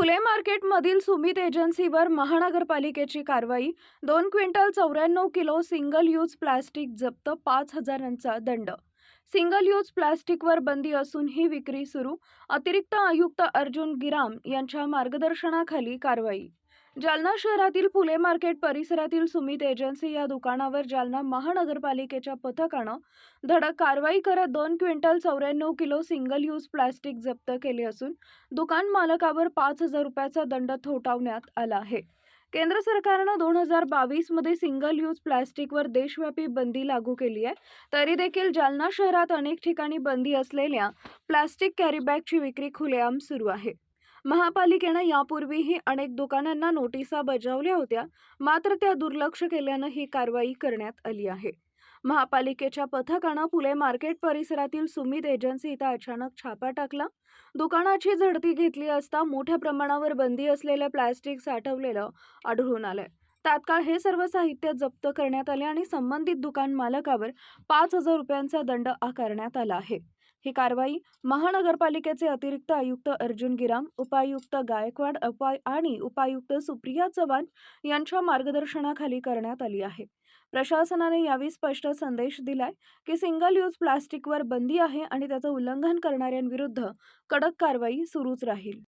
फुले मार्केटमधील सुमित एजन्सीवर महानगरपालिकेची कारवाई. दोन क्विंटल चौऱ्याण्णव किलो सिंगल यूज प्लास्टिक जप्त पाच हजारांचा दंड. सिंगल यूज प्लास्टिकवर बंदी असून ही विक्री सुरू. अतिरिक्त आयुक्त अर्जुन गिराम यांच्या मार्गदर्शनाखाली कारवाई. जालना शहरातील फुले मार्केट परिसरातील सुमित एजन्सी या दुकानावर जालना महानगरपालिकेच्या पथकानं धडक कारवाई करत दोन क्विंटल चौऱ्याण्णव किलो सिंगल यूज प्लास्टिक जप्त केले असून दुकान मालकावर पाच हजार रुपयाचा दंड थोटावण्यात आला आहे. केंद्र सरकारनं दोन हजार बावीसमध्ये सिंगल यूज प्लॅस्टिकवर देशव्यापी बंदी लागू केली आहे. तरी देखील जालना शहरात अनेक ठिकाणी बंदी असलेल्या प्लास्टिक कॅरीबॅगची विक्री खुलेआम सुरू आहे. महापालिकेनं यापूर्वीही अनेक दुकानांना नोटिसा बजावल्या होत्या मात्र त्या दुर्लक्ष केल्यानं ही कारवाई करण्यात आली आहे. महापालिकेच्या पथकानं फुले मार्केट परिसरातील सुमित एजन्सी इथं अचानक छापा टाकला. दुकानाची झडती घेतली असता मोठ्या प्रमाणावर बंदी असलेलं प्लॅस्टिक साठवलेलं आढळून आलंय. तात्काळ हे सर्व साहित्य जप्त करण्यात आले आणि संबंधित दुकान मालकावर पाच हजार रुपयांचा दंड आकारण्यात आला आहे. ही कारवाई महानगरपालिकेचे अतिरिक्त आयुक्त अर्जुन गिराम उपायुक्त गायकवाड उपाय आणि उपायुक्त सुप्रिया चव्हाण यांच्या मार्गदर्शनाखाली करण्यात आली आहे. प्रशासनाने यावेळी स्पष्ट संदेश दिलाय की सिंगल यूज प्लास्टिकवर बंदी आहे आणि त्याचं उल्लंघन करणाऱ्यांविरुद्ध कडक कारवाई सुरूच राहील.